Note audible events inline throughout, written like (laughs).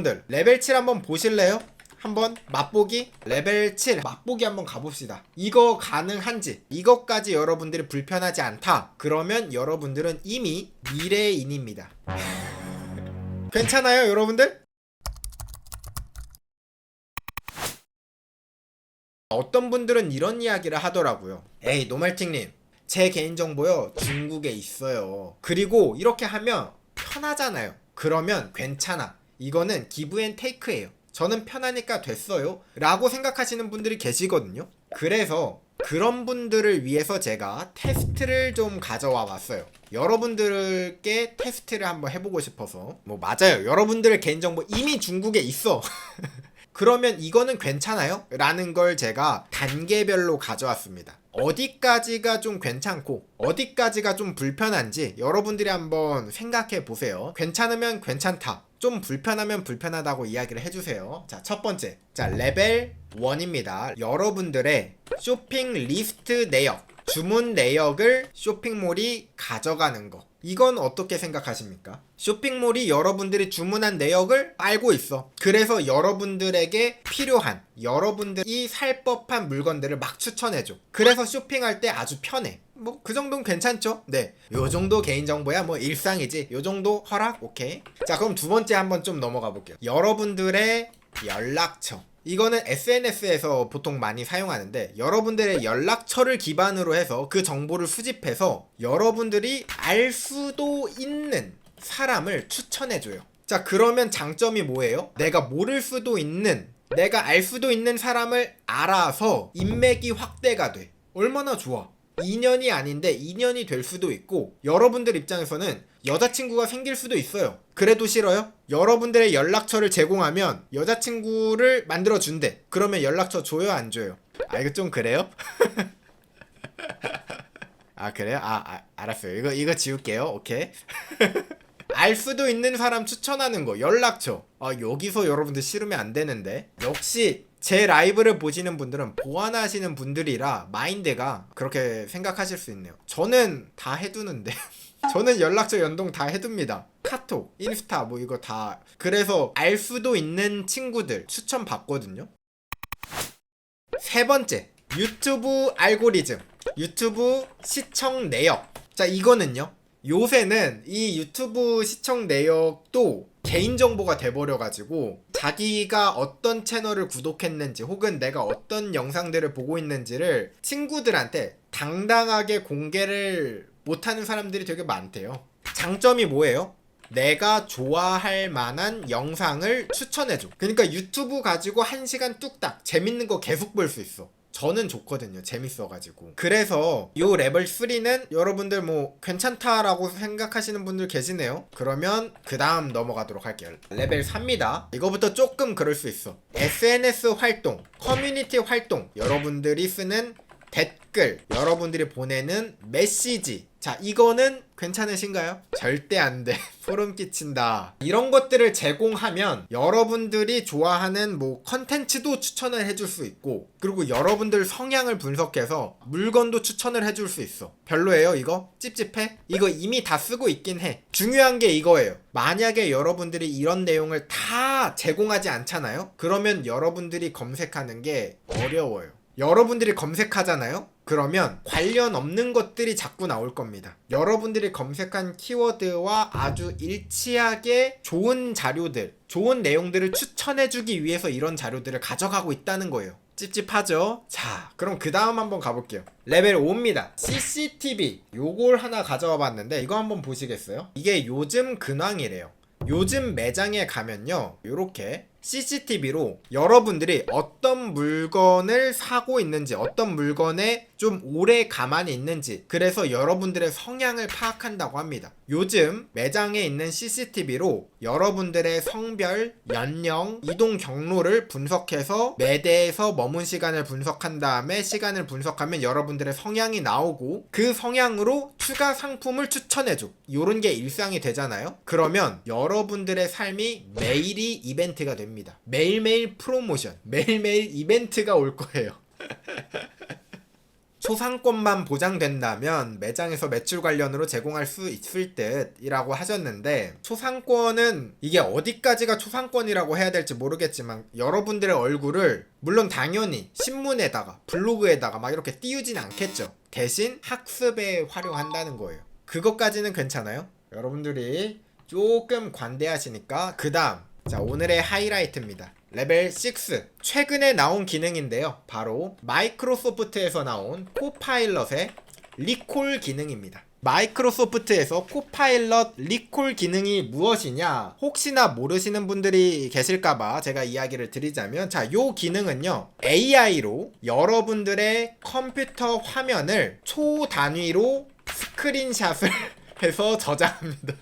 여러분들 레벨 7 한번 보실래요? 한번 맛보기 레벨 7 맛보기 한번 가봅시다. 이거 가능한지 이것까지 여러분들이 불편하지 않다. 그러면 여러분들은 이미 미래인입니다. (laughs) 괜찮아요, 여러분들? 어떤 분들은 이런 이야기를 하더라고요. 에이, 노말팅님. 제 개인정보요, 중국에 있어요. 그리고 이렇게 하면 편하잖아요. 그러면 괜찮아. 이거는 기브 앤 테이크예요. 저는 편하니까 됐어요. 라고 생각하시는 분들이 계시거든요. 그래서 그런 분들을 위해서 제가 테스트를 좀 가져와 봤어요. 여러분들께 테스트를 한번 해보고 싶어서. 뭐, 맞아요. 여러분들의 개인정보 이미 중국에 있어. (laughs) 그러면 이거는 괜찮아요? 라는 걸 제가 단계별로 가져왔습니다. 어디까지가 좀 괜찮고 어디까지가 좀 불편한지 여러분들이 한번 생각해 보세요. 괜찮으면 괜찮다. 좀 불편하면 불편하다고 이야기를 해주세요. 자, 첫 번째. 자, 레벨 1입니다. 여러분들의 쇼핑 리스트 내역, 주문 내역을 쇼핑몰이 가져가는 거. 이건 어떻게 생각하십니까? 쇼핑몰이 여러분들이 주문한 내역을 알고 있어. 그래서 여러분들에게 필요한, 여러분들이 살 법한 물건들을 막 추천해줘. 그래서 쇼핑할 때 아주 편해. 뭐, 그 정도는 괜찮죠? 네. 요 정도 개인정보야 뭐 일상이지. 요 정도 허락? 오케이. 자, 그럼 두 번째 한번 좀 넘어가 볼게요. 여러분들의 연락처. 이거는 SNS에서 보통 많이 사용하는데 여러분들의 연락처를 기반으로 해서 그 정보를 수집해서 여러분들이 알 수도 있는 사람을 추천해줘요. 자, 그러면 장점이 뭐예요? 내가 모를 수도 있는, 내가 알 수도 있는 사람을 알아서 인맥이 확대가 돼. 얼마나 좋아. 2년이 아닌데 2년이 될 수도 있고 여러분들 입장에서는 여자친구가 생길 수도 있어요. 그래도 싫어요? 여러분들의 연락처를 제공하면 여자친구를 만들어 준대. 그러면 연락처 줘요, 안 줘요? 아 이거 좀 그래요? (laughs) 아 그래요? 아, 아 알았어요. 이거 이거 지울게요. 오케이. (laughs) 알 수도 있는 사람 추천하는 거 연락처. 아 여기서 여러분들 싫으면 안 되는데. 역시 제 라이브를 보시는 분들은 보완하시는 분들이라 마인드가 그렇게 생각하실 수 있네요. 저는 다 해두는데. (laughs) 저는 연락처 연동 다 해둡니다. 카톡, 인스타 뭐 이거 다. 그래서 알 수도 있는 친구들 추천 받거든요. 세 번째, 유튜브 알고리즘. 유튜브 시청 내역. 자, 이거는요. 요새는 이 유튜브 시청 내역도 개인정보가 돼버려가지고 자기가 어떤 채널을 구독했는지 혹은 내가 어떤 영상들을 보고 있는지를 친구들한테 당당하게 공개를 못하는 사람들이 되게 많대요. 장점이 뭐예요? 내가 좋아할 만한 영상을 추천해줘. 그러니까 유튜브 가지고 한 시간 뚝딱 재밌는 거 계속 볼 수 있어. 저는 좋거든요. 재밌어가지고. 그래서 요 레벨 3는 여러분들 뭐 괜찮다라고 생각하시는 분들 계시네요. 그러면 그 다음 넘어가도록 할게요. 레벨 3입니다. 이거부터 조금 그럴 수 있어. SNS 활동, 커뮤니티 활동, 여러분들이 쓰는 댓글, 여러분들이 보내는 메시지. 자, 이거는 괜찮으신가요? 절대 안 돼. (laughs) 소름 끼친다. 이런 것들을 제공하면 여러분들이 좋아하는 뭐 컨텐츠도 추천을 해줄 수 있고, 그리고 여러분들 성향을 분석해서 물건도 추천을 해줄 수 있어. 별로예요, 이거? 찝찝해? 이거 이미 다 쓰고 있긴 해. 중요한 게 이거예요. 만약에 여러분들이 이런 내용을 다 제공하지 않잖아요? 그러면 여러분들이 검색하는 게 어려워요. 여러분들이 검색하잖아요? 그러면 관련 없는 것들이 자꾸 나올 겁니다. 여러분들이 검색한 키워드와 아주 일치하게 좋은 자료들, 좋은 내용들을 추천해주기 위해서 이런 자료들을 가져가고 있다는 거예요. 찝찝하죠? 자, 그럼 그 다음 한번 가볼게요. 레벨 5입니다. CCTV. 요걸 하나 가져와 봤는데, 이거 한번 보시겠어요? 이게 요즘 근황이래요. 요즘 매장에 가면요, 요렇게 CCTV로 여러분들이 어떤 물건을 사고 있는지, 어떤 물건에 좀 오래 가만히 있는지, 그래서 여러분들의 성향을 파악한다고 합니다. 요즘 매장에 있는 CCTV로 여러분들의 성별, 연령, 이동 경로를 분석해서 매대에서 머문 시간을 분석한 다음에 시간을 분석하면 여러분들의 성향이 나오고 그 성향으로 추가 상품을 추천해줘. 요런 게 일상이 되잖아요? 그러면 여러분들의 삶이 매일이 이벤트가 됩니다. 매일매일 프로모션, 매일매일 이벤트가 올 거예요. (laughs) 초상권만 보장된다면 매장에서 매출 관련으로 제공할 수 있을 듯이라고 하셨는데 초상권은 이게 어디까지가 초상권이라고 해야 될지 모르겠지만 여러분들의 얼굴을 물론 당연히 신문에다가 블로그에다가 막 이렇게 띄우진 않겠죠. 대신 학습에 활용한다는 거예요. 그것까지는 괜찮아요. 여러분들이 조금 관대하시니까 그 다음 자 오늘의 하이라이트입니다. 레벨 6 최근에 나온 기능인데요. 바로 마이크로소프트에서 나온 코파일럿의 리콜 기능입니다. 마이크로소프트에서 코파일럿 리콜 기능이 무엇이냐 혹시나 모르시는 분들이 계실까봐 제가 이야기를 드리자면 자 요 기능은요 AI로 여러분들의 컴퓨터 화면을 초 단위로 스크린샷을 (laughs) 해서 저장합니다.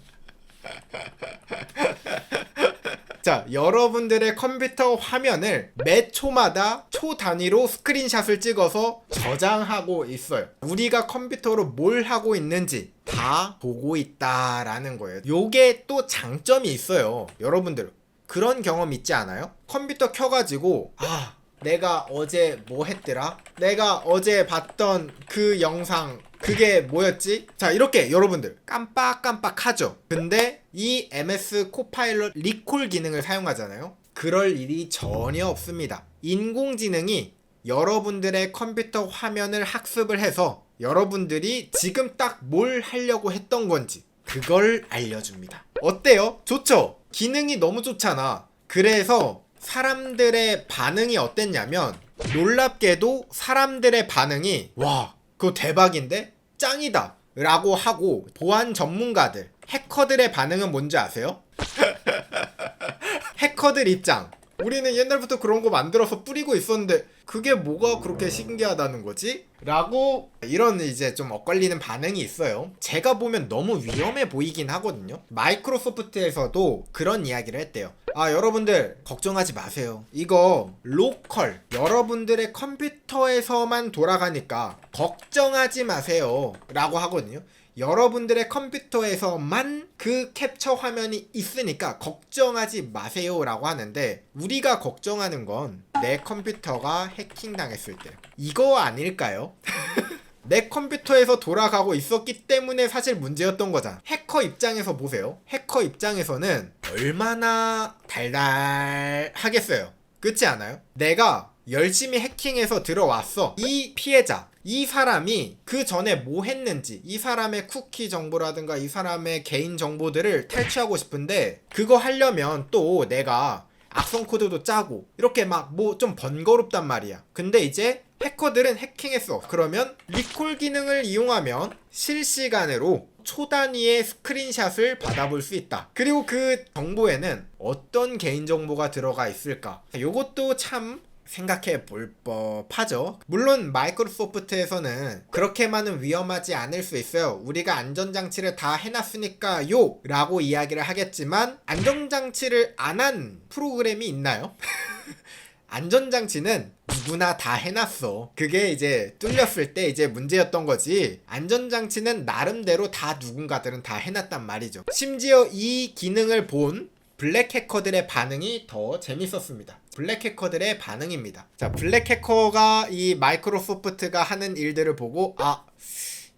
(laughs) 자, 여러분들의 컴퓨터 화면을 매 초마다 초 단위로 스크린샷을 찍어서 저장하고 있어요. 우리가 컴퓨터로 뭘 하고 있는지 다 보고 있다라는 거예요. 요게 또 장점이 있어요. 여러분들 그런 경험 있지 않아요? 컴퓨터 켜가지고 아 내가 어제 뭐 했더라? 내가 어제 봤던 그 영상 그게 뭐였지? 자 이렇게 여러분들 깜빡깜빡 하죠 근데 이 MS 코파일럿 리콜 기능을 사용하잖아요 그럴 일이 전혀 없습니다 인공지능이 여러분들의 컴퓨터 화면을 학습을 해서 여러분들이 지금 딱 뭘 하려고 했던 건지 그걸 알려줍니다 어때요? 좋죠? 기능이 너무 좋잖아 그래서 사람들의 반응이 어땠냐면 놀랍게도 사람들의 반응이 와 그거 대박인데 짱이다 라고 하고 보안 전문가들 해커들의 반응은 뭔지 아세요? (laughs) 해커들 입장 우리는 옛날부터 그런 거 만들어서 뿌리고 있었는데 그게 뭐가 그렇게 신기하다는 거지? 라고 이런 이제 좀 엇갈리는 반응이 있어요. 제가 보면 너무 위험해 보이긴 하거든요. 마이크로소프트에서도 그런 이야기를 했대요. 아, 여러분들 걱정하지 마세요. 이거 로컬 여러분들의 컴퓨터에서만 돌아가니까 걱정하지 마세요. 라고 하거든요. 여러분들의 컴퓨터에서만 그 캡처 화면이 있으니까 걱정하지 마세요 라고 하는데 우리가 걱정하는 건 내 컴퓨터가 해킹당했을 때 이거 아닐까요? (laughs) 내 컴퓨터에서 돌아가고 있었기 때문에 사실 문제였던 거잖아. 해커 입장에서 보세요. 해커 입장에서는 얼마나 달달하겠어요. 그렇지 않아요? 내가 열심히 해킹해서 들어왔어. 이 피해자, 이 사람이 그 전에 뭐 했는지, 이 사람의 쿠키 정보라든가 이 사람의 개인 정보들을 탈취하고 싶은데, 그거 하려면 또 내가 악성 코드도 짜고, 이렇게 막 뭐 좀 번거롭단 말이야. 근데 이제 해커들은 해킹했어. 그러면 리콜 기능을 이용하면 실시간으로 초 단위의 스크린샷을 받아볼 수 있다. 그리고 그 정보에는 어떤 개인정보가 들어가 있을까? 요것도 참 생각해 볼 법하죠. 물론 마이크로소프트에서는 그렇게만은 위험하지 않을 수 있어요. 우리가 안전장치를 다 해놨으니까요. 라고 이야기를 하겠지만 안전장치를 안 한 프로그램이 있나요? (laughs) 안전장치는 누구나 다 해놨어. 그게 이제 뚫렸을 때 이제 문제였던 거지. 안전장치는 나름대로 다 누군가들은 다 해놨단 말이죠. 심지어 이 기능을 본 블랙 해커들의 반응이 더 재밌었습니다. 블랙 해커들의 반응입니다. 자, 블랙 해커가 이 마이크로소프트가 하는 일들을 보고 아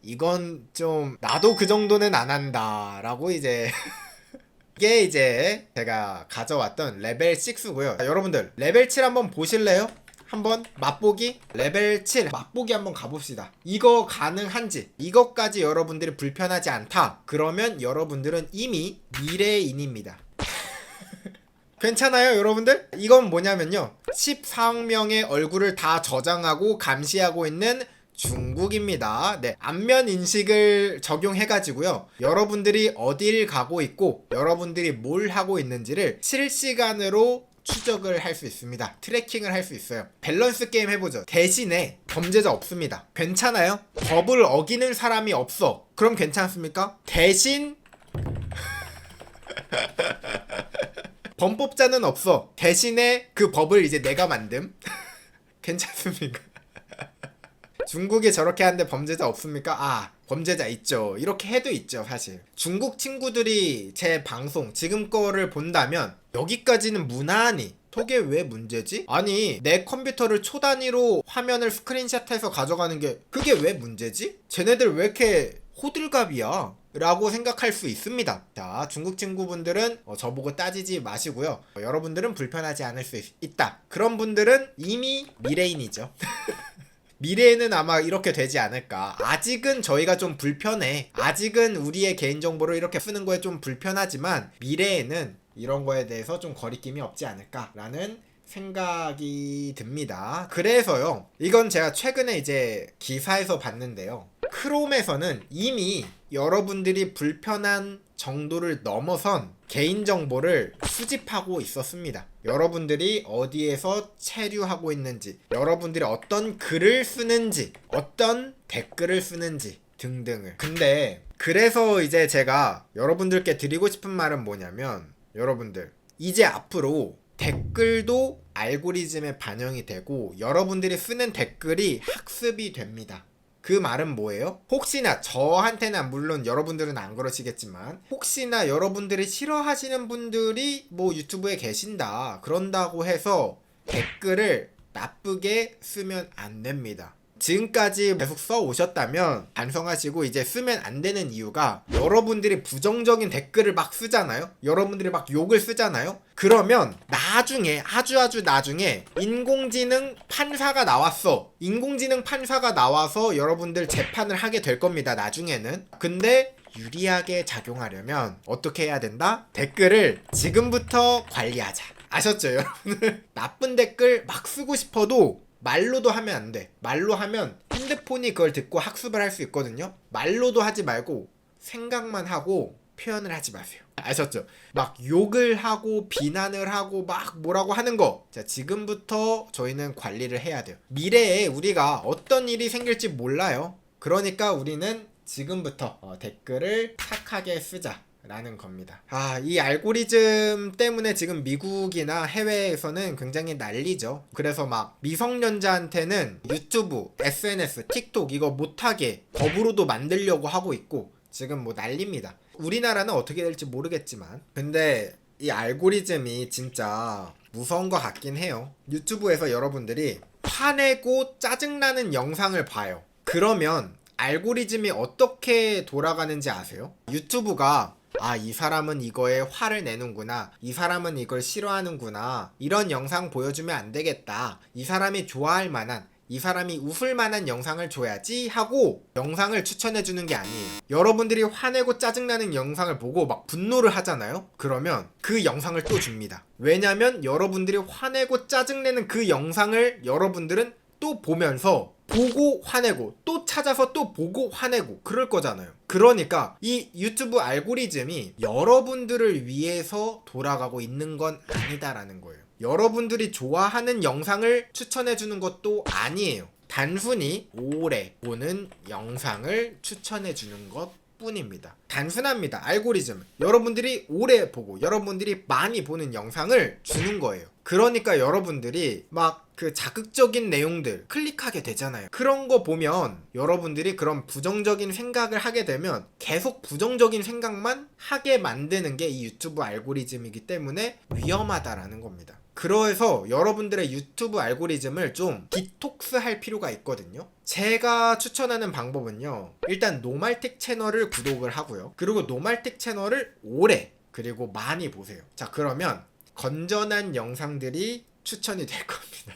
이건 좀 나도 그 정도는 안 한다라고 이제 (laughs) 이게 이제 제가 가져왔던 레벨 6고요. 자, 여러분들 레벨 7 한번 보실래요? 한번 맛보기 레벨 7 맛보기 한번 가봅시다. 이거 가능한지 이것까지 여러분들이 불편하지 않다. 그러면 여러분들은 이미 미래인입니다. 괜찮아요, 여러분들? 이건 뭐냐면요. 14억 명의 얼굴을 다 저장하고 감시하고 있는 중국입니다. 네. 안면 인식을 적용해가지고요. 여러분들이 어딜 가고 있고, 여러분들이 뭘 하고 있는지를 실시간으로 추적을 할 수 있습니다. 트래킹을 할 수 있어요. 밸런스 게임 해보죠. 대신에 범죄자 없습니다. 괜찮아요? 법을 어기는 사람이 없어. 그럼 괜찮습니까? 대신 (laughs) 범법자는 없어. 대신에 그 법을 이제 내가 만듦. (laughs) 괜찮습니까? (laughs) 중국이 저렇게 하는데 범죄자 없습니까? 아, 범죄자 있죠. 이렇게 해도 있죠, 사실. 중국 친구들이 제 방송, 지금 거를 본다면, 여기까지는 무난히 저게 왜 문제지? 아니 내 컴퓨터를 초 단위로 화면을 스크린샷해서 가져가는 게 그게 왜 문제지? 쟤네들 왜 이렇게 호들갑이야? 라고 생각할 수 있습니다. 자, 중국 친구분들은 어, 저보고 따지지 마시고요. 어, 여러분들은 불편하지 않을 수 있, 있다. 그런 분들은 이미 미래인이죠. (laughs) 미래에는 아마 이렇게 되지 않을까. 아직은 저희가 좀 불편해. 아직은 우리의 개인정보를 이렇게 쓰는 거에 좀 불편하지만 미래에는 이런 거에 대해서 좀 거리낌이 없지 않을까라는 생각이 듭니다. 그래서요. 이건 제가 최근에 이제 기사에서 봤는데요. 크롬에서는 이미 여러분들이 불편한 정도를 넘어선 개인정보를 수집하고 있었습니다. 여러분들이 어디에서 체류하고 있는지, 여러분들이 어떤 글을 쓰는지, 어떤 댓글을 쓰는지 등등을. 근데 그래서 이제 제가 여러분들께 드리고 싶은 말은 뭐냐면 여러분들 이제 앞으로 댓글도 알고리즘에 반영이 되고 여러분들이 쓰는 댓글이 학습이 됩니다. 그 말은 뭐예요? 혹시나 저한테는 물론 여러분들은 안 그러시겠지만 혹시나 여러분들이 싫어하시는 분들이 뭐 유튜브에 계신다 그런다고 해서 댓글을 나쁘게 쓰면 안 됩니다. 지금까지 계속 써 오셨다면 반성하시고 이제 쓰면 안 되는 이유가 여러분들이 부정적인 댓글을 막 쓰잖아요. 여러분들이 막 욕을 쓰잖아요. 그러면 나중에 아주 아주 나중에 인공지능 판사가 나왔어. 인공지능 판사가 나와서 여러분들 재판을 하게 될 겁니다. 나중에는. 근데 유리하게 작용하려면 어떻게 해야 된다? 댓글을 지금부터 관리하자. 아셨죠, 여러분들? 나쁜 댓글 막 쓰고 싶어도 말로도 하면 안 돼. 말로 하면 핸드폰이 그걸 듣고 학습을 할 수 있거든요. 말로도 하지 말고 생각만 하고 표현을 하지 마세요. 아셨죠? 막 욕을 하고 비난을 하고 막 뭐라고 하는 거. 자, 지금부터 저희는 관리를 해야 돼요. 미래에 우리가 어떤 일이 생길지 몰라요. 그러니까 우리는 지금부터 어, 댓글을 착하게 쓰자. 라는 겁니다. 아, 이 알고리즘 때문에 지금 미국이나 해외에서는 굉장히 난리죠. 그래서 막 미성년자한테는 유튜브, SNS, 틱톡 이거 못하게 법으로도 만들려고 하고 있고 지금 뭐 난립니다. 우리나라는 어떻게 될지 모르겠지만 근데 이 알고리즘이 진짜 무서운 것 같긴 해요. 유튜브에서 여러분들이 화내고 짜증나는 영상을 봐요. 그러면 알고리즘이 어떻게 돌아가는지 아세요? 유튜브가 아, 이 사람은 이거에 화를 내는구나. 이 사람은 이걸 싫어하는구나. 이런 영상 보여주면 안 되겠다. 이 사람이 좋아할 만한, 이 사람이 웃을 만한 영상을 줘야지 하고 영상을 추천해 주는 게 아니에요. 여러분들이 화내고 짜증나는 영상을 보고 막 분노를 하잖아요? 그러면 그 영상을 또 줍니다. 왜냐면 여러분들이 화내고 짜증내는 그 영상을 여러분들은 또 보면서 보고 화내고 또 찾아서 또 보고 화내고 그럴 거잖아요. 그러니까 이 유튜브 알고리즘이 여러분들을 위해서 돌아가고 있는 건 아니다라는 거예요. 여러분들이 좋아하는 영상을 추천해 주는 것도 아니에요. 단순히 오래 보는 영상을 추천해 주는 것 뿐입니다. 단순합니다. 알고리즘. 여러분들이 오래 보고 여러분들이 많이 보는 영상을 주는 거예요. 그러니까 여러분들이 막 그 자극적인 내용들 클릭하게 되잖아요. 그런 거 보면 여러분들이 그런 부정적인 생각을 하게 되면 계속 부정적인 생각만 하게 만드는 게 이 유튜브 알고리즘이기 때문에 위험하다라는 겁니다. 그래서 여러분들의 유튜브 알고리즘을 좀 디톡스 할 필요가 있거든요. 제가 추천하는 방법은요. 일단 노말텍 채널을 구독을 하고요. 그리고 노말텍 채널을 오래 그리고 많이 보세요. 자, 그러면 건전한 영상들이 추천이 될 겁니다.